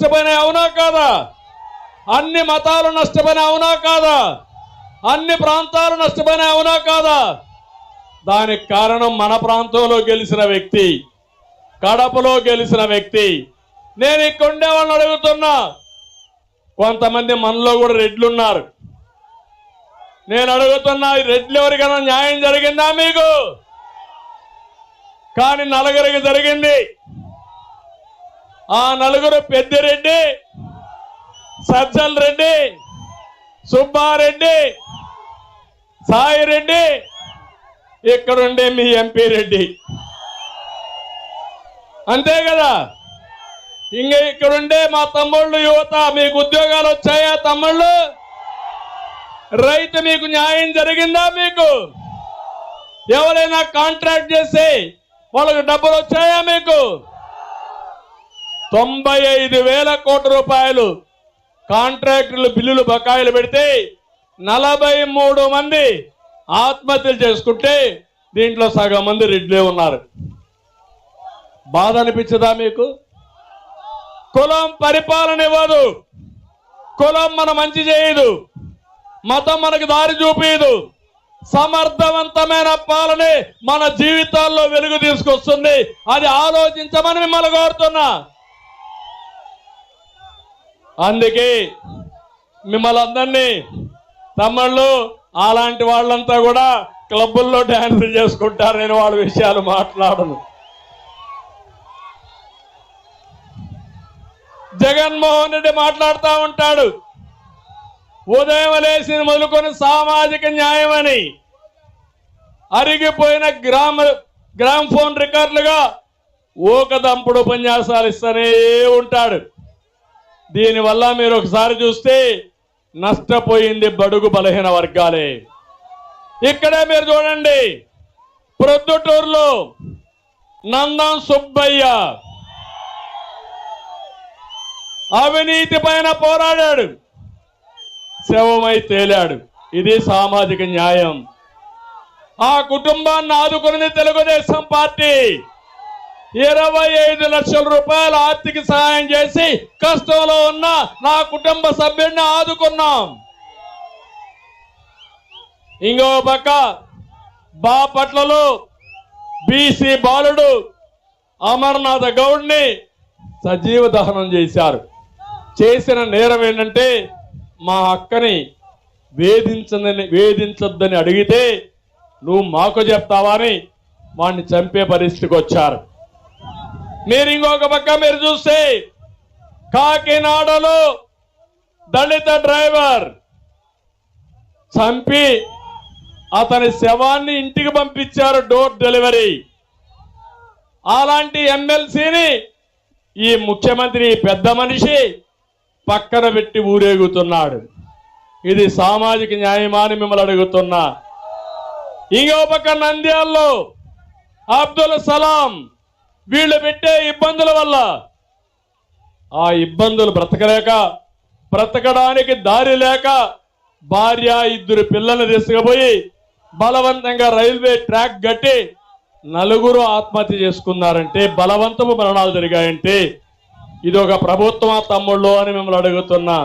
నష్టపోయినా అవునా కాదా? అన్ని మతాలు నష్టపోయినా అవునా కాదా? అన్ని ప్రాంతాలు నష్టపోయినా అవునా కాదా? దానికి కారణం మన ప్రాంతంలో గెలిచిన వ్యక్తి కడపలో గెలిచిన వ్యక్తి. నేను ఇక్కడ ఉండే వాళ్ళని అడుగుతున్నా. కొంతమంది మనలో కూడా రెడ్లు ఉన్నారు నేను అడుగుతున్నా ఈ రెడ్లు ఎవరికైనా న్యాయం జరిగిందా మీకు? కానీ నలుగురికి జరిగింది. ఆ నలుగురు పెద్దిరెడ్డి సజ్జల్ రెడ్డి సుబ్బారెడ్డి సాయి రెడ్డి ఇక్కడుండే మీ ఎంపీ రెడ్డి. అంతే కదా? ఇంక ఇక్కడుండే మా తమ్ముళ్ళు యువత మీకు ఉద్యోగాలు వచ్చాయా తమ్ముళ్ళు? రైతు మీకు న్యాయం జరిగిందా మీకు? ఎవరైనా కాంట్రాక్ట్ చేసి వాళ్ళకు డబ్బులు వచ్చాయా మీకు? తొంభై ఐదు వేల కోట్ల రూపాయలు కాంట్రాక్టులు బిల్లులు బకాయిలు పెడితే నలభై మూడు మంది ఆత్మహత్యలు చేసుకుంటే దీంట్లో సగం మంది రెడ్లే ఉన్నారు. బాధ అనిపించదా మీకు? కులం పరిపాలన ఇవ్వదు. కులం మన మంచి చేయదు. మతం మనకు దారి చూపించదు సమర్థవంతమైన పాలనే మన జీవితాల్లో వెలుగు తీసుకొస్తుంది. అది ఆలోచించమని మిమ్మల్ని కోరుతున్నా. అందుకే మిమ్మల్ని అందరినీ తమ్ముళ్ళు అలాంటి వాళ్ళంతా కూడా క్లబ్బుల్లో డ్యాన్స్ చేసుకుంటారు నేను వాళ్ళ విషయాలు మాట్లాడను. జగన్మోహన్ రెడ్డి మాట్లాడుతూ ఉంటాడు. ఉదయం లేచి మొదలుకొని సామాజిక న్యాయం అని. అరిగిపోయిన గ్రామ గ్రామ్ ఫోన్ రికార్డులుగా ఊకదంపుడు ఉపన్యాసాలు ఇస్తూనే ఉంటాడు. దీనివల్ల మీరు ఒకసారి చూస్తే నష్టపోయింది బడుగు బలహీన వర్గాలే. ఇక్కడే మీరు చూడండి ప్రొద్దుటూరులో నందం సుబ్బయ్య అవినీతి పైన పోరాడాడు. శవమై తేలాడు. ఇది సామాజిక న్యాయం. ఆ కుటుంబాన్ని ఆదుకున్నది తెలుగుదేశం పార్టీ. ఇరవై ఐదు లక్షల రూపాయల ఆర్థిక సహాయం చేసి కష్టంలో ఉన్న నా కుటుంబ సభ్యుడిని ఆదుకున్నాం. ఇంకో పక్క బాపట్లలో బీసీ బాలుడు అమర్నాథ గౌడ్ని సజీవ దహనం చేశారు. చేసిన నేరం ఏంటంటే మా అక్కని వేధించదని వేధించొద్దని అడిగితే నువ్వు మాకు చెప్తావా అని వాడిని చంపే పరిస్థితికి వచ్చారు. మీరు ఇంకొక పక్క మీరు చూస్తే కాకినాడలో దళిత డ్రైవర్ చంపి అతని శవాన్ని ఇంటికి పంపించారు డోర్ డెలివరీ. అలాంటి ఎమ్మెల్సీని ఈ ముఖ్యమంత్రి పెద్ద మనిషి పక్కన పెట్టి ఊరేగుతున్నాడు. ఇది సామాజిక న్యాయమాని మిమ్మల్ని అడుగుతున్నా. ఇంకో పక్క నంద్యాల్లో అబ్దుల్ సలాం వీళ్ళు పెట్టే ఇబ్బందుల వల్ల ఆ ఇబ్బందులు బ్రతకలేక బ్రతకడానికి దారి లేక భార్య ఇద్దరు పిల్లల్ని తీసుకుపోయి బలవంతంగా రైల్వే ట్రాక్ కట్టి నలుగురు ఆత్మహత్య చేసుకున్నారంటే బలవంతపు మరణాలు జరిగాయంటే ఇది ఒక ప్రభుత్వ తమ్ముళ్ళు అని మిమ్మల్ని అడుగుతున్నా.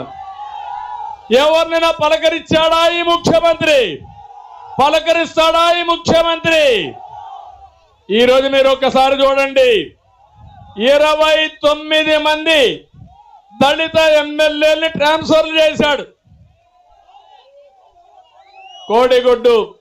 ఎవరినైనా పలకరించాడా ఈ ముఖ్యమంత్రి? పలకరిస్తాడా ఈ ముఖ్యమంత్రి? ఈ రోజు మీరు ఒక్కసారి చూడండి. ఇరవై తొమ్మిది మంది దళిత ఎమ్మెల్యేని ట్రాన్స్ఫర్ చేశాడు. కోడిగుడ్డు